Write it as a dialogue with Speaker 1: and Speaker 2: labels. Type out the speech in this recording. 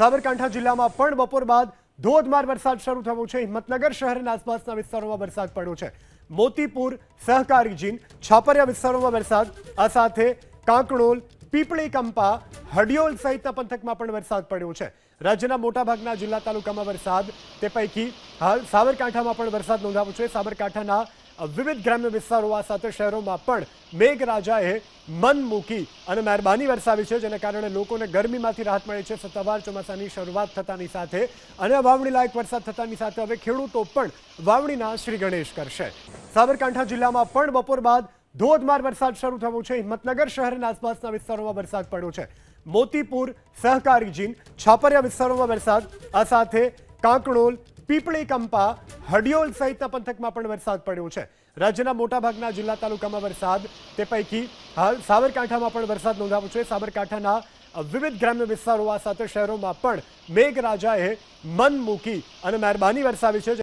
Speaker 1: સાબરકાંઠા જિલ્લામાં પણ બપોર બાદ ધોધમાર વરસાદ શરૂ થયો છે. હિંમતનગર શહેરના આસપાસના વિસ્તારોમાં વરસાદ પડ્યો છે. મોતીપુર, સહકારી જીન છાપરિયા વિસ્તારોમાં વરસાદ, આ સાથે કાંકણોલ, પીપળી કંપા, હડિયોલ સહિતના પંથકમાં પણ વરસાદ પડ્યો છે. રાજ્યના મોટાભાગના જિલ્લા તાલુકામાં વરસાદ, તે પૈકી હાલ સાબરકાંઠામાં પણ વરસાદ નોંધાવ્યો છે. સાબરકાંઠાના વિવિધ ગ્રામ્ય વિસ્તારો સાથે શહેરોમાં પણ મેઘરાજાએ મન મૂકી અને મહેરબાની વરસાવી છે, જેને કારણે લોકોને ગરમીમાંથી રાહત મળી છે. સત્તાવાર ચોમાસાની શરૂઆત થતાની સાથે અને વાવણી લાયક વરસાદ થતાની સાથે હવે ખેડૂતો પણ વાવણીના શ્રી ગણેશ કરશે. સાબરકાંઠા જિલ્લામાં પણ બપોર બાદ ધોધમાર વરસાદ શરૂ થયો છે. હિંમતનગર શહેરના આસપાસના વિસ્તારોમાં વરસાદ પડ્યો છે. મોતીપુર સહકારી જીન છાપરિયા વિસ્તારોમાં વરસાદ, આ સાથે કાંકણોલ પીપળી કંપા હડિયોલ સહિતના પંથકમાં પણ વરસાદ પડ્યો છે. રાજ્યના મોટાભાગના જિલ્લા તાલુકામાં વરસાદ, તે પૈકી હાલ સાબરકાંઠામાં પણ વરસાદ નોંધાવ્યો છે. સાબરકાંઠાના વિવિધ ગ્રામ્ય વિસ્તારો, આ સાથે શહેરોમાં પણ મેઘરાજાએ મન મૂકી અને મહેરબાની વરસાવી છે.